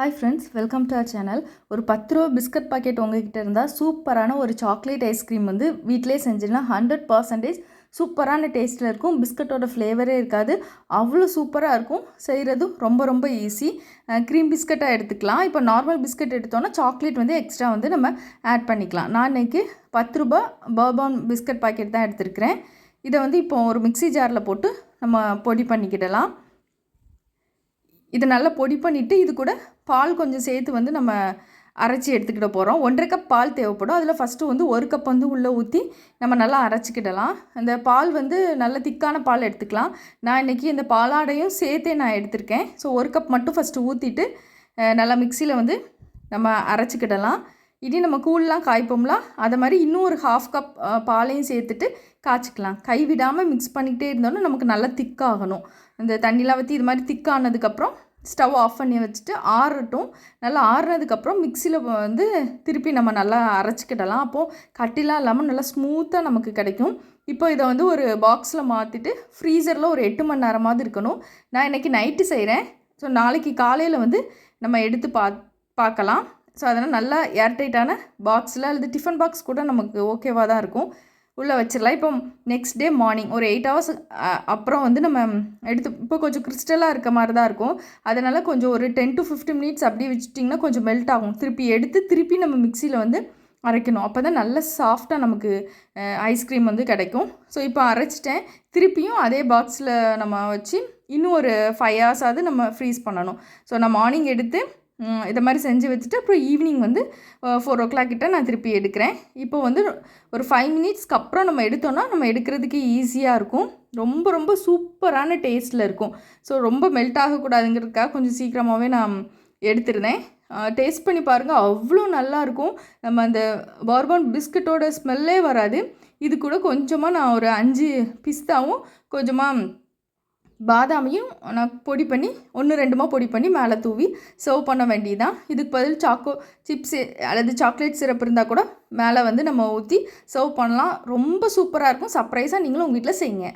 Hi friends welcome to our channel ஒரு பத்து ரூபா பிஸ்கட் பாக்கெட் உங்ககிட்ட இருந்தால் சூப்பரான ஒரு சாக்லேட் ஐஸ்கிரீம் வந்து வீட்டிலே செஞ்சிடலாம். ஹண்ட்ரட் பர்சன்டேஜ் சூப்பரான டேஸ்ட்டில் இருக்கும். பிஸ்கட்டோட ஃப்ளேவரே இருக்காது. அவ்வளோ சூப்பராக இருக்கும். செய்கிறதும் ரொம்ப ரொம்ப ஈஸி க்ரீம் பிஸ்கட்டாக எடுத்துக்கலாம். இப்போ நார்மல் பிஸ்கட் எடுத்தோன்னா சாக்லேட் வந்து எக்ஸ்ட்ரா வந்து நம்ம ஆட் பண்ணிக்கலாம். நான் இன்றைக்கி பத்து ரூபா பர்பான் பிஸ்கட் பாக்கெட் தான் எடுத்துருக்கிறேன். இதை வந்து இப்போ ஒரு மிக்ஸி ஜாரில் போட்டு நம்ம பொடி பண்ணிக்கிடலாம். இது நல்லா பொடி பண்ணிவிட்டு இது கூட பால் கொஞ்சம் சேர்த்து வந்து நம்ம அரைச்சி எடுத்துக்கிட போகிறோம் ஒன்றரை கப் பால் தேவைப்படும். அதில் ஃபஸ்ட்டு வந்து ஒரு கப் வந்து உள்ளே ஊற்றி நம்ம நல்லா அரைச்சிக்கிடலாம். அந்த பால் வந்து நல்ல திக்கான பால் எடுத்துக்கலாம். நான் இன்றைக்கி இந்த பாலாடையும் சேர்த்தே நான் எடுத்திருக்கேன். ஸோ ஒரு கப் மட்டும் ஃபஸ்ட்டு ஊற்றிட்டு நல்லா மிக்சியில் வந்து நம்ம அரைச்சிக்கிடலாம். இனி நம்ம கூழ்லாம் காய்ப்போம்லாம் அதை மாதிரி இன்னும் ஒரு ஹாஃப் கப் பாலையும் சேர்த்துட்டு காய்ச்சிக்கலாம். கை விடாமல் மிக்ஸ் பண்ணிக்கிட்டே இருந்தோன்னா நமக்கு நல்லா திக்காகணும் இந்த தண்ணிலாம் வற்றி இது மாதிரி திக்கானதுக்கப்புறம் ஸ்டவ் ஆஃப் பண்ணி வச்சுட்டு ஆறட்டும். நல்லா ஆறுனதுக்கப்புறம் மிக்சியில் வந்து திருப்பி நம்ம நல்லா அரைச்சிக்கிடலாம். அப்போது கட்டிலாம் இல்லாமல் நல்லா ஸ்மூத்தாக நமக்கு கிடைக்கும். இப்போ இதை வந்து ஒரு பாக்ஸில் மாற்றிட்டு ஃப்ரீசரில் ஒரு எட்டு மணி நேரமாவது இருக்கணும். நான் இன்றைக்கி நைட்டு செய்கிறேன் ஸோ நாளைக்கு காலையில் வந்து நம்ம எடுத்து பா பார்க்கலாம். ஸோ அதனால் நல்லா ஏர்டைட்டான பாக்ஸில் அல்லது டிஃபன் பாக்ஸ் கூட நமக்கு ஓகேவாக தான் இருக்கும். உள்ளே வச்சிடலாம். இப்போ நெக்ஸ்ட் டே மார்னிங் ஒரு எயிட் ஹவர்ஸ் அப்புறம் வந்து நம்ம எடுத்து இப்போ கொஞ்சம் கிறிஸ்டலாக இருக்க மாதிரி தான் இருக்கும். அதனால் கொஞ்சம் ஒரு டென் டு ஃபிஃப்டின் மினிட்ஸ் அப்படியே வச்சுட்டிங்கன்னா கொஞ்சம் மெல்ட் ஆகும். திருப்பி எடுத்து திருப்பி நம்ம மிக்சியில் வந்து அரைக்கணும். அப்போ தான் நல்ல சாஃப்டாக நமக்கு ஐஸ்கிரீம் வந்து கிடைக்கும். ஸோ இப்போ அரைச்சிட்டேன். திருப்பியும் அதே பாக்ஸில் நம்ம வச்சு இன்னும் ஒரு ஃபைவ் ஹவர்ஸாவது நம்ம ஃப்ரீஸ் பண்ணணும். ஸோ நான் மார்னிங் எடுத்து இதை மாதிரி செஞ்சு வச்சுட்டு அப்புறம் ஈவினிங் வந்து ஃபோர் ஓ கிளாக் கிட்ட நான் திருப்பி எடுக்கிறேன். இப்போ வந்து ஒரு ஃபைவ் மினிட்ஸ்க்கு அப்புறம் நம்ம எடுத்தோன்னா நம்ம எடுக்கிறதுக்கு ஈஸியாக இருக்கும். ரொம்ப ரொம்ப சூப்பரான டேஸ்ட்டில் இருக்கும். ஸோ ரொம்ப மெல்ட் ஆகக்கூடாதுங்கிறதுக்காக கொஞ்சம் சீக்கிரமாகவே நான் எடுத்துருந்தேன். டேஸ்ட் பண்ணி பாருங்கள் அவ்வளோ நல்லாயிருக்கும் நம்ம அந்த பார்பான் பிஸ்கட்டோட ஸ்மெல்லே வராது. இது கூட கொஞ்சமாக நான் ஒரு அஞ்சு பிஸ்தாவும் கொஞ்சமாக பாதாமையும் நான் பொடி பண்ணி ஒன்று ரெண்டுமா பொடி பண்ணி மேலே தூவி சர்வ் பண்ண வேண்டியதான் இதுக்கு பதில் சாக்கோ சிப்ஸ் அல்லது சாக்லேட் சிரப் இருந்தால் கூட மேலே வந்து நம்ம ஊற்றி சர்வ் பண்ணலாம். ரொம்ப சூப்பராக இருக்கும். சர்ப்ரைஸாக நீங்களும் உங்கள் வீட்டில் செய்யுங்க.